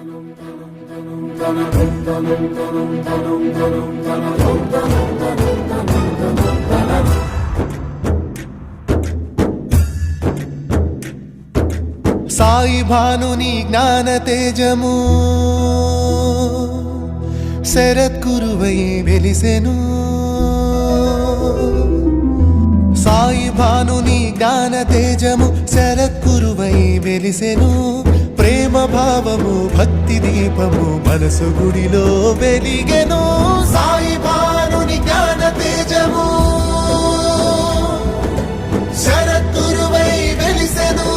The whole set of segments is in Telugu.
సాయి భానుని జ్ఞాన తేజము శరత్కురువై వెలిసెను. సాయి భానుని జ్ఞాన తేజము శరత్కురువై వెలిసెను. ప్రేమ భావము భక్తి దీపము మనసు గుడిలో వెలిగెను. సాయి భానుని జ్ఞాన తేజము శరత్తురువై వెలిసెను.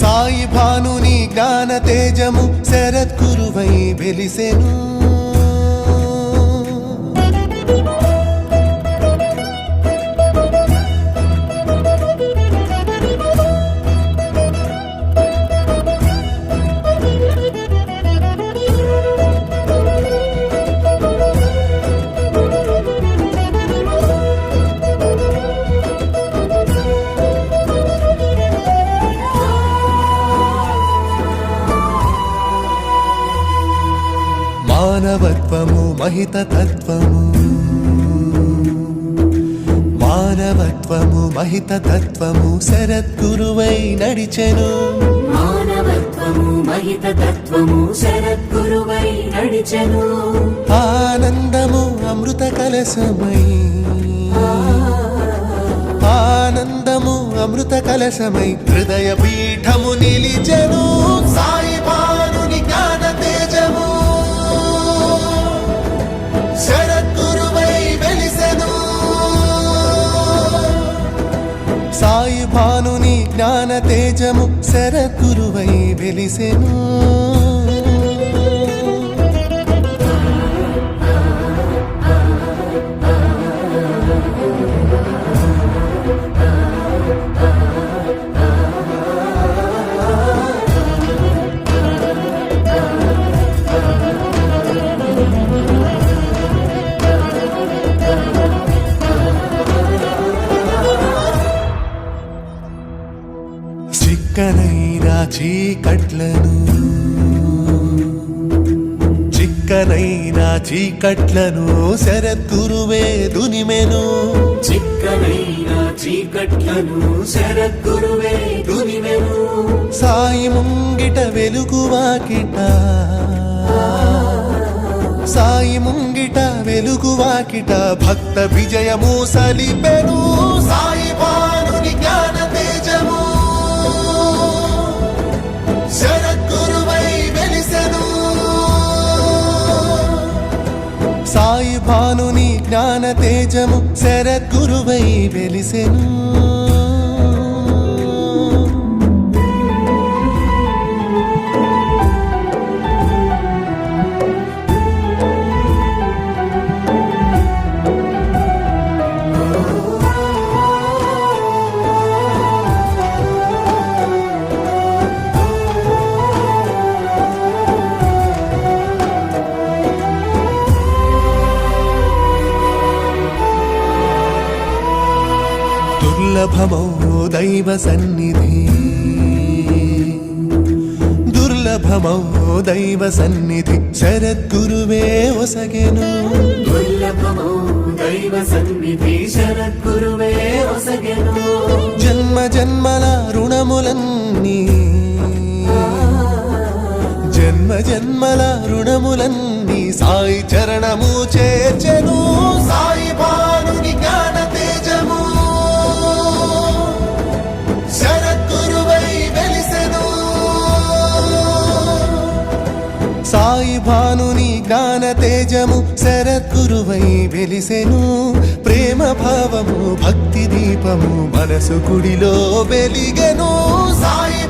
సాయి భానుని జ్ఞాన తేజము శరత్కురువై వెలిసెను. మానవత్వము మహిత తత్వము మానవత్వము మహిత తత్వము శరత్గురువై నడిచెను. మానవత్వము మహిత తత్వము శరద్గురువై నడిచెను. ఆనందము అమృత కలసమై ఆనందము అమృత కలసమై హృదయ పీఠము నిలిచెను. సాయి జ్ఞాన తేజము శరకురువై వెలిసెను. చిక్కనైన చీకట్లను. చిక్కనైన చీకట్లను శరత్గురువే దునిమెను చిక్కనైన చీకట్లను శరద్గురువే దునివెను సాయి ముంగిట వెలుగు వాకిట. సాయి ముంగిట వెలుగు వాకిట. భక్త విజయము సలిపెను. సాయి భానుని జ్ఞాన తేజము శరద్గురువై వెలిసెను. దుర్లభమౌ దైవ సన్నిధి దుర్లభమౌ దైవ సన్నిధి శరద్గురువే ఒసగెను దుర్లభమో దైవ సన్నిధి శరద్గురువే ఒసగెను జన్మ జన్మల రుణములన్నీ జన్మ జన్మల రుణములన్నీ సాయి చరణము చేర్చెను సాయి భానుని జ్ఞాన తేజము శరద్గురువై వెలిసెను. ప్రేమ భావము భక్తి దీపము మనసు గుడిలో వెలిగెను. సాయి